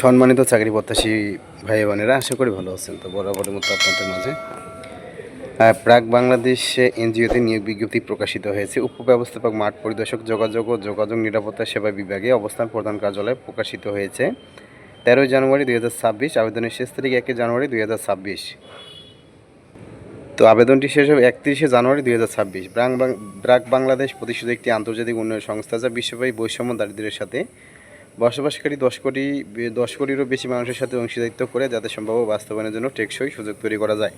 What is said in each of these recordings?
সম্মানিত চাকরি প্রত্যাশী ভাই বোনেরা, আশা করি ভালো আছেন। তো বরাবরের মতো আপনাদের মাঝে প্রাক বাংলাদেশ এনজিওতে নিয়োগ বিজ্ঞপ্তি প্রকাশিত হয়েছে। উপব্যবস্থাপক, মাঠ পরিদর্শক, যোগাযোগ ও যোগাযোগ নিরাপত্তা সেবা বিভাগে অবস্থান প্রধান কার্যালয়ে প্রকাশিত হয়েছে। তেরোই জানুয়ারি দুই হাজার ছাব্বিশ, আবেদনের শেষ তারিখ একই জানুয়ারি দুই হাজার ছাব্বিশ। তো আবেদনটি শেষ হবে একত্রিশে জানুয়ারি দুই হাজার ছাব্বিশ। ব্রাক বাংলাদেশ প্রতিষ্ঠিত একটি আন্তর্জাতিক উন্নয়ন সংস্থা যা বিশ্বব্যাপী বৈষম্য দারিদ্র্যের সাথে বসবাসকারী দশ কোটি, দশ কোটিরও বেশি মানুষের সাথে অংশীদারিত্ব করে যাতে সম্ভাব্য বাস্তবায়নের জন্য টেকসই সুযোগ তৈরি করা যায়।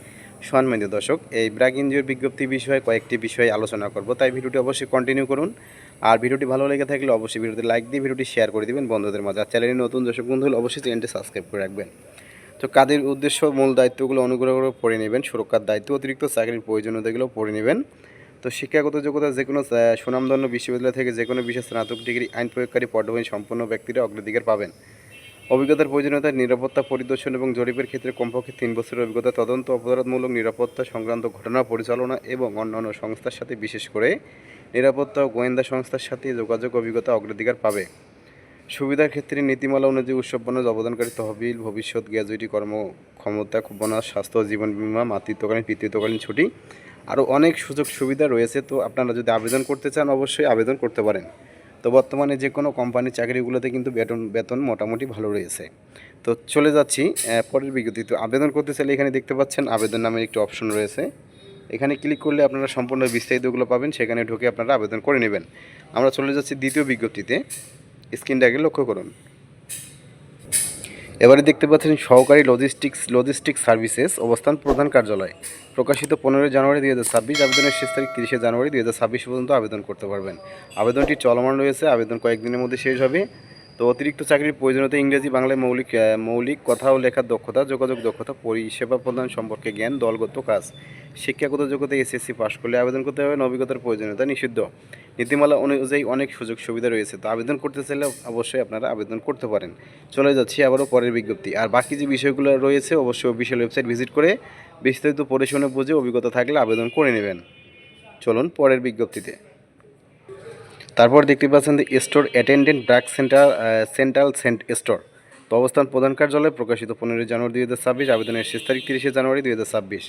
সম্মানিত দর্শক, এই ব্র্যাক এনজিওর বিজ্ঞপ্তি বিষয়ে কয়েকটি বিষয়ে আলোচনা করব, তাই ভিডিওটি অবশ্যই কন্টিনিউ করুন। আর ভিডিওটি ভালো লেগে থাকলে অবশ্যই ভিডিওতে লাইক দিয়ে ভিডিওটি শেয়ার করে দিবেন বন্ধুদের মাঝে, আর চ্যানেলে নতুন দর্শক বন্ধু হলে অবশ্যই চ্যানেলটি সাবস্ক্রাইব করে রাখবেন। তো কাদের উদ্দেশ্য, মূল দায়িত্বগুলো অনুগ্রহ করে পড়ে নেবেন, সুরক্ষার দায়িত্ব, অতিরিক্ত চাকরির প্রয়োজনীয়তাগুলো পড়ে নেবেন। তো শিক্ষাগত যোগ্যতা যে কোনো সুনামধন্য বিশ্ববিদ্যালয় থেকে যে কোনো বিশেষ স্নাতক ডিগ্রি আইন প্রয়োগকারী পটভূমি সম্পন্ন ব্যক্তিরা অগ্রাধিকার পাবেন। অভিজ্ঞতার প্রয়োজনীয়তা, নিরাপত্তা পরিদর্শন এবং জরিপের ক্ষেত্রে কমপক্ষে তিন বছরের অভিজ্ঞতা, তদন্ত, অপরাধমূলক নিরাপত্তা সংক্রান্ত ঘটনা পরিচালনা এবং অন্যান্য সংস্থার সাথে বিশেষ করে নিরাপত্তা ও গোয়েন্দা সংস্থার সাথে যোগাযোগ অভিজ্ঞতা অগ্রাধিকার পাবে। সুবিধার ক্ষেত্রে নীতিমালা অনুযায়ী উৎসব বনাস, অবদানকারী তহবিল, ভবিষ্যৎ গ্র্যাজুইটি কর্মক্ষমতা বোনাস স্বাস্থ্য, জীবন বিমা, মাতৃত্বকালীন, পিতৃত্বকালীন ছুটি আরও অনেক সুযোগ সুবিধা রয়েছে, তো আপনারা যদি আবেদন করতে চান, অবশ্যই আবেদন করতে পারেন। তো বর্তমানে যে কোনো কোম্পানির চাকরিগুলোতে কিন্তু বেতন বেতন মোটামুটি ভালো রয়েছে। তো চলে যাচ্ছি পরের বিজ্ঞপ্তি। তো আবেদন করতে চাইলে এখানে দেখতে পাচ্ছেন, আবেদন নামের একটি অপশন রয়েছে। এখানে ক্লিক করলে আপনারা সম্পূর্ণ বিস্তারিতগুলো পাবেন, সেখানে ঢুকে আপনারা আবেদন করে নেবেন। আমরা চলে যাচ্ছি দ্বিতীয় বিজ্ঞপ্তিতে। স্ক্রিনটাকে লক্ষ্য করুন। এবারে দেখতে পাচ্ছেন সহকারী লজিস্টিক্স লজিস্টিক সার্ভিসেস অবস্থান প্রধান কার্যালয়। প্রকাশিত পনেরোই জানুয়ারি দুই হাজার ছাব্বিশ, আবেদনের শেষ তারিখ তিরিশে জানুয়ারি দুই হাজার ছাব্বিশ পর্যন্ত আবেদন করতে পারবেন। আবেদনটি চলমান রয়েছে, আবেদন কয়েকদিনের মধ্যে শেষ হবে। তো অতিরিক্ত চাকরির প্রয়োজনীয়তা ইংরেজি, বাংলায় মৌলিক মৌলিক কথা ও লেখার দক্ষতা, যোগাযোগ দক্ষতা, পরিষেবা প্রদান সম্পর্কে জ্ঞান, দলগত কাজ, শিক্ষাগত যোগ্যতা, এসএসসি পাশ করলে আবেদন করতে হবে অভিজ্ঞতার প্রয়োজনীয়তা নিষিদ্ধ। নীতিমালা অনুযায়ী অনেক সুযোগ সুবিধা রয়েছে, তো আবেদন করতে চাইলে অবশ্যই আপনারা আবেদন করতে পারেন। চলে যাচ্ছি আবারও পরের বিজ্ঞপ্তি। আর বাকি যে বিষয়গুলো রয়েছে, অবশ্যই অফিসিয়াল ওয়েবসাইট ভিজিট করে বিস্তারিত পড়ে বুঝে অভিজ্ঞতা থাকলে আবেদন করে নেবেন। চলুন পরের বিজ্ঞপ্তিতে। তারপর দেখতে পাচ্ছেন যে store attendant BRAC centre central cent store তো অবস্থান প্রধান কার্যালয়ে প্রকাশিত পনেরোই জানুয়ারি দুই হাজার ছাব্বিশ, আবেদনের শেষ তারিখ তিরিশে জানুয়ারি দুই হাজার ছাব্বিশ।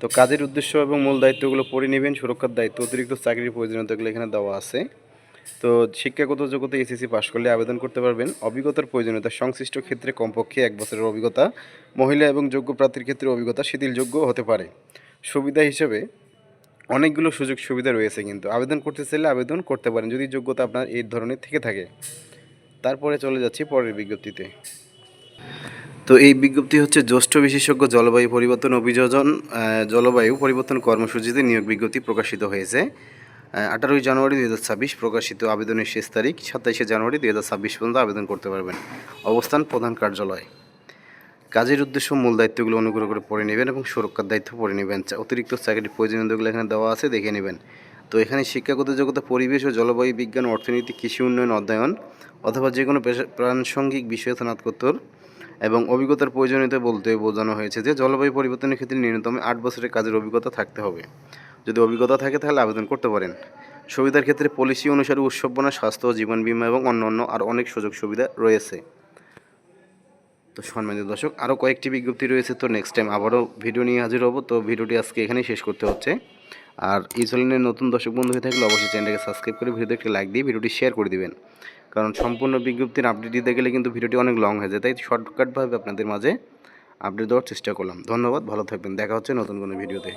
তো কাজের উদ্দেশ্য এবং মূল দায়িত্বগুলো পড়ে নেবেন, সুরক্ষার দায়িত্ব, অতিরিক্ত চাকরির প্রয়োজনীয়তাগুলো এখানে দেওয়া আছে। তো শিক্ষাগত যোগ্যতা এসএসসি পাশ করলে আবেদন করতে পারবেন। অভিজ্ঞতার প্রয়োজনীয়তা, সংশ্লিষ্ট ক্ষেত্রে কমপক্ষে এক বছরের অভিজ্ঞতা। মহিলা এবং যোগ্য প্রার্থীর ক্ষেত্রে অভিজ্ঞতা শিথিলযোগ্য হতে পারে। সুবিধা হিসেবে অনেকগুলো সুযোগ সুবিধা রয়েছে কিন্তু। আবেদন করতে চাইলে আবেদন করতে পারেন যদি যোগ্যতা আপনার এই ধরনের থেকে থাকে। তারপরে চলে যাচ্ছি পরের বিজ্ঞপ্তিতে। তো এই বিজ্ঞপ্তি হচ্ছে, জ্যেষ্ঠ বিশেষজ্ঞ জলবায়ু পরিবর্তন অভিযোজন জলবায়ু পরিবর্তন কর্মসূচিতে নিয়োগ বিজ্ঞপ্তি প্রকাশিত হয়েছে। আঠারোই জানুয়ারি দুই হাজার ছাব্বিশ প্রকাশিত আবেদনের শেষ তারিখ সাতাইশে জানুয়ারি দুই হাজার ছাব্বিশ পর্যন্ত আবেদন করতে পারবেন। অবস্থান প্রধান কার্যালয়। কাজের উদ্দেশ্য মূল দায়িত্বগুলো অনুগ্রহ করে পড়ে নেবেন এবং সুরক্ষার দায়িত্ব পড়ে নেবেন। অতিরিক্ত চাকরির প্রয়োজনীয়তাগুলো এখানে দেওয়া আছে, দেখে নেবেন। তো এখানে শিক্ষাগত যোগ্যতা, পরিবেশ ও জলবায়ু বিজ্ঞান, অর্থনীতি, কৃষি উন্নয়ন, অধ্যয়ন অথবা যে কোনো প্রাণসঙ্গিক বিষয়ে স্নাতকোত্তর এবং অভিজ্ঞতার প্রয়োজনীয়তা বলতে বোঝানো হয়েছে যে জলবায়ু পরিবর্তনের ক্ষেত্রে ন্যূনতম আট বছরের কাজের অভিজ্ঞতা থাকতে হবে। যদি অভিজ্ঞতা থাকে তাহলে আবেদন করতে পারেন। সুবিধার ক্ষেত্রে পলিসি অনুসারে উৎসব বনা স্বাস্থ্য, জীবন বিমা এবং অন্যান্য আর অনেক সুযোগ সুবিধা রয়েছে। তো সম্মানিত দর্শক আরও কয়েকটি বিজ্ঞপ্তি রয়েছে। তো নেক্সট টাইম আবারও ভিডিও নিয়ে হাজির হব। তো ভিডিওটি আজকে এখানেই শেষ করতে হচ্ছে। আর এই চ্যানেলের নতুন দর্শক বন্ধু হয়ে থাকলে অবশ্যই চ্যানেলটাকে সাবস্ক্রাইব করে ভিডিওতে একটি লাইক দিয়ে ভিডিওটি শেয়ার করে দিবেন। কারণ সম্পূর্ণ বিজ্ঞপ্তির আপডেট দিতে গেলে কিন্তু ভিডিওটি অনেক লং হয়ে যায়। তাই শর্টকাটভাবে আপনাদের মাঝে আপডেট দেওয়ার চেষ্টা করলাম। ধন্যবাদ, ভালো থাকবেন। দেখা হচ্ছে নতুন কোনো ভিডিওতে